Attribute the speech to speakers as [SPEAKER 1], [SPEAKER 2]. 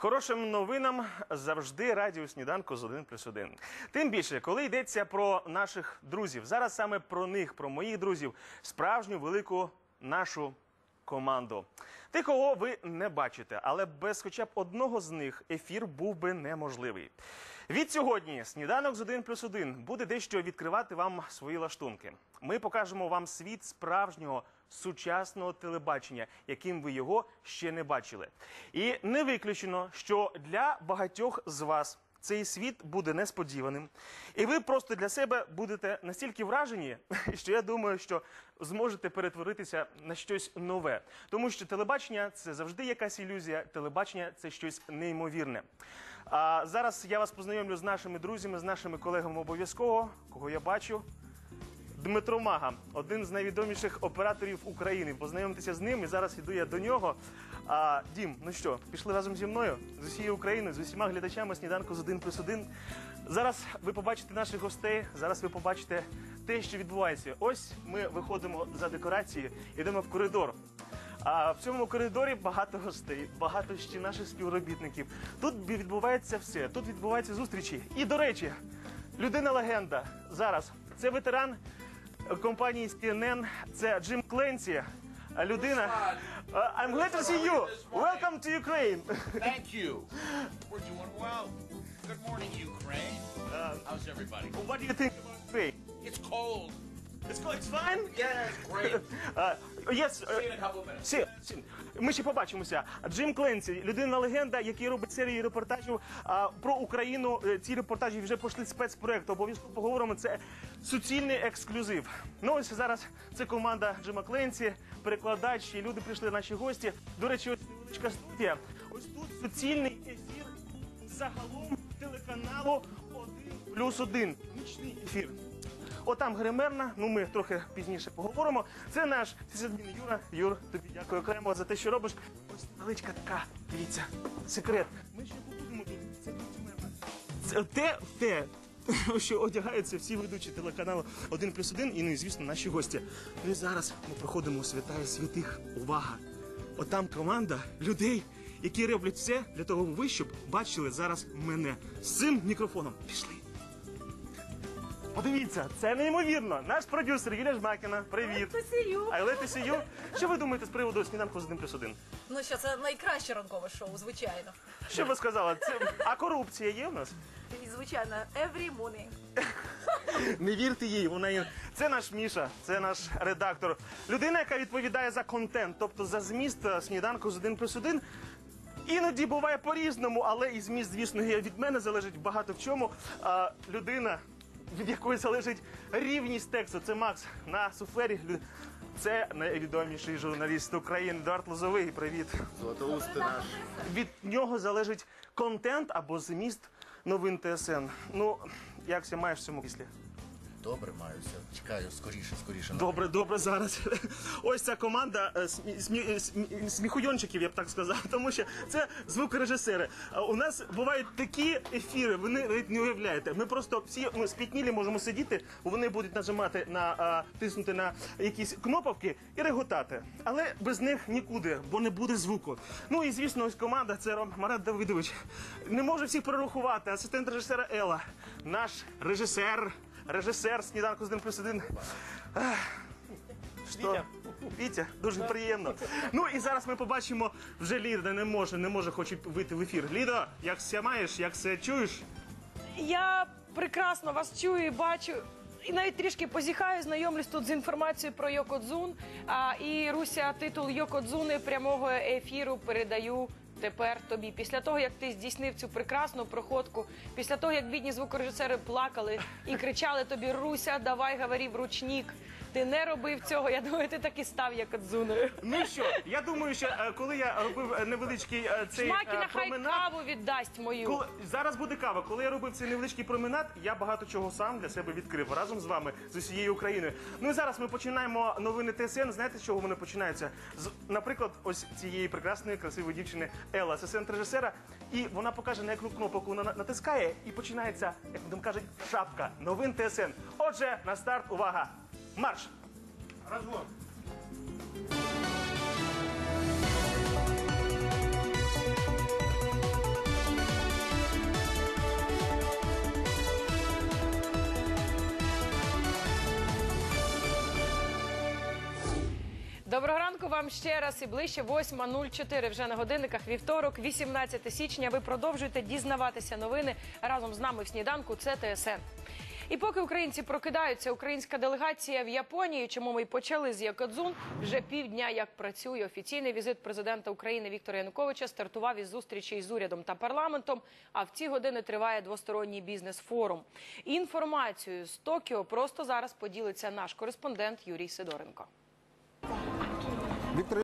[SPEAKER 1] Хорошим новинам завжди раді у сніданку з 1 плюс 1. Тим більше, коли йдеться про наших друзів, зараз саме про них, про моїх друзів, справжню велику нашу команду. Тих, кого ви не бачите, але без хоча б одного з них ефір був би неможливий. Від сьогодні сніданок з 1 плюс 1 буде дещо відкривати вам свої лаштунки. Ми покажемо вам світ справжнього сучасного телебачення, яким ви його ще не бачили. І не виключено, що для багатьох з вас цей світ буде несподіваним, і ви просто для себе будете настільки вражені, що я думаю, що зможете перетворитися на щось нове. Тому що телебачення це завжди якась ілюзія, телебачення це щось неймовірне. А зараз я вас познайомлю з нашими друзями, з нашими колегами обов'язково, кого я бачу. Дмитро Мага, один з найвідоміших операторів України. Познайомтеся з ним, і зараз іду я до нього. А, Дім, ну що, пішли разом зі мною з усією Україною, з усіма глядачами сніданку з 1 плюс 1. Зараз ви побачите наших гостей. Зараз ви побачите те, що відбувається. Ось ми виходимо за декорації, йдемо в коридор. А в цьому коридорі багато гостей, багато ще наших співробітників. Тут відбувається все. Тут відбуваються зустрічі. І до речі, людина легенда зараз. Це ветеран компанії CNN, це Джим Кленсі. Людина. Uh, I'm glad to see you. Welcome to Ukraine.
[SPEAKER 2] Thank you. We're doing well. Good morning, Ukraine. How's everybody?
[SPEAKER 1] What do you think about Ukraine?
[SPEAKER 2] It's cold.
[SPEAKER 1] It's, cool, it's fine?
[SPEAKER 2] Yeah, it's great.
[SPEAKER 1] Uh, yes, uh,
[SPEAKER 2] See you in a couple of minutes.
[SPEAKER 1] Всі, всі. Ми ще побачимося. Джим Кленсі, людина легенда, який робить серію репортажів а, про Україну. Е, Ці репортажі вже пошли спецпроект. Обов'язково поговоримо. Це суцільний ексклюзив. Ну ось зараз це команда Джима Кленсі, перекладач. І люди прийшли наші гості. До речі, ось невеличка студія. Ось тут суцільний ефір загалом телеканалу 1 плюс 1. Нічний ефір. Отам гримерна, ну ми трохи пізніше поговоримо. Це наш сисадмін Юра. Юр, тобі дякую окремо за те, що робиш. Ось невеличка така, дивіться, секрет. Ми ще побудемо тут. Це. Це те, те, що одягаються всі ведучі телеканалу 1 плюс 1 і, ну звісно, наші гості. Ну і зараз ми проходимо у святая святих. Увага! Отам команда людей, які роблять все для того, ви щоб бачили зараз мене з цим мікрофоном. Пішли. Подивіться, це неймовірно. Наш продюсер Юлія Жмакіна. Привіт.
[SPEAKER 3] see you.
[SPEAKER 1] Що ви думаєте з приводу сніданку з 1 плюс 1?
[SPEAKER 3] Ну що це найкраще ранкове шоу, звичайно.
[SPEAKER 1] Що ви сказали? Це... А корупція є в нас?
[SPEAKER 3] І звичайно, every morning.
[SPEAKER 1] Не вірте їй, вона є. Це наш Міша, це наш редактор. Людина, яка відповідає за контент, тобто за зміст е, сніданку з 1 плюс 1. Іноді буває по-різному, але і зміст, звісно, є від мене залежить багато в чому. А, людина, від якої залежить рівність тексту, це Макс на суфлері. Це найвідоміший журналіст України Дарт Лозовий. Привіт.
[SPEAKER 4] Златоусти наш.
[SPEAKER 1] Від нього залежить контент або зміст новин ТСН. Ну, як ся маєш в цьому після?
[SPEAKER 4] Добре маюся. Чекаю, скоріше, скоріше.
[SPEAKER 1] Добре, добре, зараз. Ось ця команда е, смі- смі- сміхуйончиків, я б так сказав, тому що це звукорежисери. А У нас бувають такі ефіри, ви навіть не уявляєте. Ми просто всі спітнілі можемо сидіти, вони будуть нажимати на тиснути на якісь кнопки і реготати. Але без них нікуди, бо не буде звуку. Ну і звісно, ось команда це Ром Марат Давидович. Не можу всіх перерахувати. Асистент режисера Ела, наш режисер. Режисер сніданку з 1 плюс 1. Що? Вітя, дуже приємно. Ну і зараз ми побачимо вже Ліда не може, не може хоче вийти в ефір. Лідо, як ся маєш, як все чуєш?
[SPEAKER 5] Я прекрасно вас чую і бачу. І навіть трішки позіхаю, знайомлюсь тут з інформацією про Йокодзун. А, і Руся, титул Йокодзуни прямого ефіру передаю тепер тобі. Після того, як ти здійснив цю прекрасну проходку, після того, як бідні звукорежисери плакали і кричали тобі Руся, давай говори ручник. Ти не робив цього. Я думаю, ти так і став Йокодзуною.
[SPEAKER 1] Ну що, я думаю, що е, коли я робив е, невеличкий е, цей е,
[SPEAKER 5] Шмакіна хай
[SPEAKER 1] променад.
[SPEAKER 5] каву віддасть мою.
[SPEAKER 1] Коли, зараз буде кава. Коли я робив цей невеличкий променад, я багато чого сам для себе відкрив разом з вами з усією Україною. Ну і зараз ми починаємо новини ТСН. Знаєте, з чого вони починаються? З, наприклад, ось цієї прекрасної красивої дівчини Ела, асистент режисера, і вона покаже на яку кнопку вона на- натискає, і починається, як там кажуть, шапка новин ТСН. Отже, на старт, увага! Марш! Разгон!
[SPEAKER 5] Доброго ранку вам ще раз і ближче 8.04 вже на годинниках вівторок, 18 січня. Ви продовжуєте дізнаватися новини разом з нами в сніданку. Це ТСН. І поки українці прокидаються, українська делегація в Японії, чому ми й почали з Якодзун, вже півдня як працює офіційний візит президента України Віктора Януковича стартував із зустрічі з урядом та парламентом. А в ці години триває двосторонній бізнес-форум. Інформацією з Токіо просто зараз поділиться наш кореспондент Юрій Сидоренко.